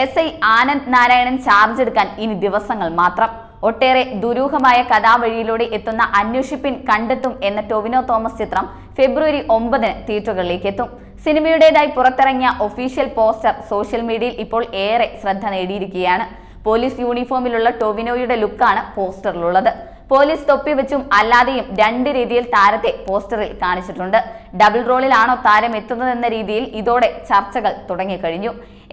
S I Anand Narayanan charge എടുക്കാൻ ഇനി ദിവസങ്ങൾ മാത്രം. ഒട്ടേറെ ദുരൂഹമായ കഥാവഴിയിലൂടെ എത്തുന്ന അന്വേഷിപ്പിൻ കണ്ടെത്തും എന്ന ടൊവിനോ തോമസ് ചിത്രം ഫെബ്രുവരി ഒമ്പതിന് തിയേറ്ററുകളിലേക്ക് എത്തും. സിനിമയുടേതായി പുറത്തിറങ്ങിയ ഒഫീഷ്യൽ പോസ്റ്റർ സോഷ്യൽ മീഡിയയിൽ ഇപ്പോൾ ഏറെ ശ്രദ്ധ നേടിയിരിക്കുകയാണ്. പോലീസ് യൂണിഫോമിലുള്ള ടൊവിനോയുടെ ലുക്കാണ് പോസ്റ്ററിലുള്ളത്. പോലീസ് തൊപ്പി വെച്ചും അല്ലാതെയും രണ്ട് രീതിയിൽ താരത്തെ പോസ്റ്ററിൽ കാണിച്ചിട്ടുണ്ട്. ഡബിൾ റോളിലാണോ താരം എത്തുന്നതെന്ന രീതിയിൽ ഇതോടെ ചർച്ചകൾ തുടങ്ങിക്കഴിഞ്ഞു.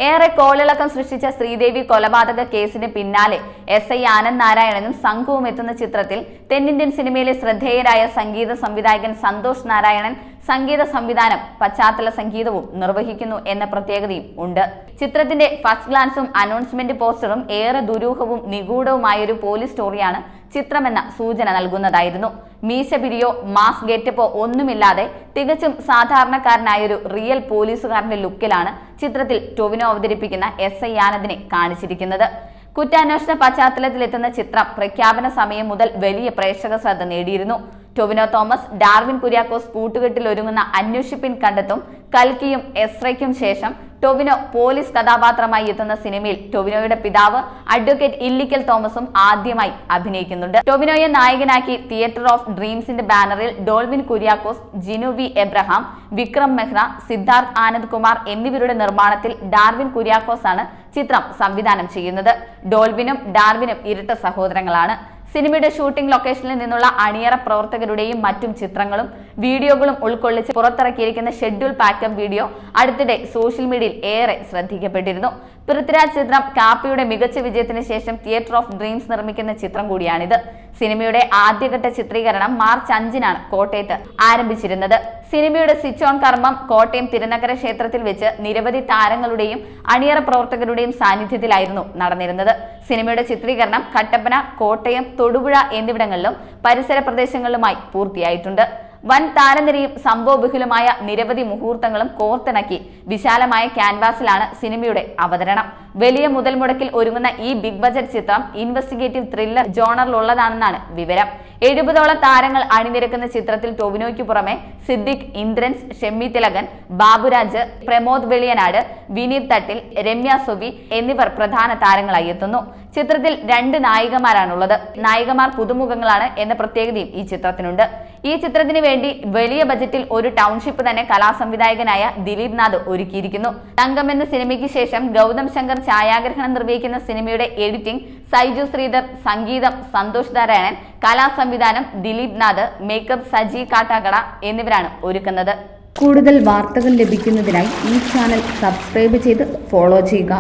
ഏറെ കോളിളക്കം സൃഷ്ടിച്ച ശ്രീദേവി കൊലപാതക കേസിന് പിന്നാലെ എസ് ഐ ആനന്ദ് നാരായണനും സംഘവും എത്തുന്ന ചിത്രത്തിൽ തെന്നിന്ത്യൻ സിനിമയിലെ ശ്രദ്ധേയരായ സംഗീത സംവിധായകൻ സന്തോഷ് നാരായണൻ സംഗീത സംവിധാനം പശ്ചാത്തല സംഗീതവും നിർവഹിക്കുന്നു എന്ന പ്രത്യേകതയും ഉണ്ട്. ചിത്രത്തിന്റെ ഫസ്റ്റ് ഗ്ലാൻസും അനൗൺസ്മെന്റ് പോസ്റ്ററും ഏറെ ദുരൂഹവും നിഗൂഢവുമായൊരു പോലീസ് സ്റ്റോറിയാണ് ചിത്രമെന്ന സൂചന നൽകുന്നതായിരുന്നു. മീശ പിരിയോ മാസ് ഗെറ്റപ്പോ ഒന്നുമില്ലാതെ തികച്ചും സാധാരണക്കാരനായൊരു റിയൽ പോലീസുകാരന്റെ ലുക്കിലാണ് ചിത്രത്തിൽ ടൊവിനോ അവതരിപ്പിക്കുന്ന എസ് ഐ. ആനന്ദിനെ കാണിച്ചിരിക്കുന്നത്. കുറ്റാന്വേഷണ പശ്ചാത്തലത്തിലെത്തുന്ന ചിത്രം പ്രഖ്യാപന സമയം മുതൽ വലിയ പ്രേക്ഷക ശ്രദ്ധ നേടിയിരുന്നു. ടൊവിനോ തോമസ് ഡാർവിൻ കുര്യാക്കോസ് കൂട്ടുകെട്ടിൽ ഒരുങ്ങുന്ന അന്വേഷിപ്പിൻ കണ്ടെത്തും കൽക്കിയും എസ്രയ്ക്കും ശേഷം ടൊവിനോ പോലീസ് കഥാപാത്രമായി എത്തുന്ന സിനിമയിൽ ടൊവിനോയുടെ പിതാവ് അഡ്വക്കേറ്റ് ഇല്ലിക്കൽ തോമസും ആദ്യമായി അഭിനയിക്കുന്നുണ്ട്. ടൊവിനോയെ നായകനാക്കി തിയേറ്റർ ഓഫ് ഡ്രീംസിന്റെ ബാനറിൽ ഡോൾവിൻ കുര്യാക്കോസ് ജിനു വി എബ്രഹാം വിക്രം മെഹ്റ സിദ്ധാർത്ഥ് ആനന്ദ് കുമാർ എന്നിവരുടെ നിർമ്മാണത്തിൽ ഡാർവിൻ കുര്യാക്കോസ് ആണ് ചിത്രം സംവിധാനം ചെയ്യുന്നത്. ഡോൾവിനും ഡാർവിനും ഇരട്ട സഹോദരങ്ങളാണ്. സിനിമയുടെ ഷൂട്ടിംഗ് ലൊക്കേഷനിൽ നിന്നുള്ള അണിയറ പ്രവർത്തകരുടെയും മറ്റും ചിത്രങ്ങളും വീഡിയോകളും ഉൾക്കൊള്ളിച്ച് പുറത്തിറക്കിയിരിക്കുന്ന ഷെഡ്യൂൾ പാക്കപ്പ് വീഡിയോ അടുത്തിടെ സോഷ്യൽ മീഡിയയിൽ ഏറെ ശ്രദ്ധിക്കപ്പെട്ടിരുന്നു. പൃഥ്വിരാജ് ചിത്രം കാപ്പിയുടെ മികച്ച വിജയത്തിന് ശേഷം തിയേറ്റർ ഓഫ് ഡ്രീംസ് നിർമ്മിക്കുന്ന ചിത്രം കൂടിയാണിത്. സിനിമയുടെ ആദ്യഘട്ട ചിത്രീകരണം മാർച്ച് അഞ്ചിനാണ് കോട്ടയത്ത് ആരംഭിച്ചിരുന്നത്. സിനിമയുടെ സ്വിച്ച് ഓൺ കർമ്മം കോട്ടയം തിരുനക്കര ക്ഷേത്രത്തിൽ വെച്ച് നിരവധി താരങ്ങളുടെയും അണിയറ പ്രവർത്തകരുടെയും സാന്നിധ്യത്തിലായിരുന്നു നടന്നിരുന്നത്. സിനിമയുടെ ചിത്രീകരണം കട്ടപ്പന കോട്ടയം തൊടുപുഴ എന്നിവിടങ്ങളിലും പരിസര പ്രദേശങ്ങളിലുമായി പൂർത്തിയായിട്ടുണ്ട്. വൻ താരനിരയും സംഭവബഹുലമായ നിരവധി മുഹൂർത്തങ്ങളും കോർത്തിണക്കി വിശാലമായ ക്യാൻവാസിലാണ് സിനിമയുടെ അവതരണം. വലിയ മുതൽ മുടക്കിൽ ഒരുങ്ങുന്ന ഈ ബിഗ് ബജറ്റ് ചിത്രം ഇൻവെസ്റ്റിഗേറ്റീവ് ത്രില്ലർ ജോണറിലുള്ളതാണെന്നാണ് വിവരം. എഴുപതോളം താരങ്ങൾ അണിനിരക്കുന്ന ചിത്രത്തിൽ ടൊവിനോയ്ക്ക് പുറമെ സിദ്ദിഖ് ഇന്ദ്രൻസ് ഷെമ്മി തിലകൻ ബാബുരാജ് പ്രമോദ് വെളിയനാട് വിനീത് തട്ടിൽ രമ്യ സുബി എന്നിവർ പ്രധാന താരങ്ങളായി എത്തുന്നു. ചിത്രത്തിൽ രണ്ട് നായികമാരാണുള്ളത്. നായികമാർ പുതുമുഖങ്ങളാണ് എന്ന പ്രത്യേകതയും ഈ ചിത്രത്തിനുണ്ട്. ഈ ചിത്രത്തിന് വേണ്ടി വലിയ ബജറ്റിൽ ഒരു ടൗൺഷിപ്പ് തന്നെ കലാസംവിധായകനായ ദിലീപ് നാഥ് ഒരുക്കിയിരിക്കുന്നു. തങ്കം എന്ന സിനിമയ്ക്ക് ശേഷം ഗൗതം ശങ്കർ ഛായാഗ്രഹണം നിർവഹിക്കുന്ന സിനിമയുടെ എഡിറ്റിംഗ് സൈജു ശ്രീധർ സംഗീതം സന്തോഷ് നാരായണൻ കലാസംവിധാനം ദിലീപ് നാഥ് മേക്കപ്പ് സജി കാട്ടാക്കട എന്നിവരാണ് ഒരുക്കുന്നത്. കൂടുതൽ വാർത്തകൾ ലഭിക്കുന്നതിനായി ഈ ചാനൽ സബ്സ്ക്രൈബ് ചെയ്ത് ഫോളോ ചെയ്യുക.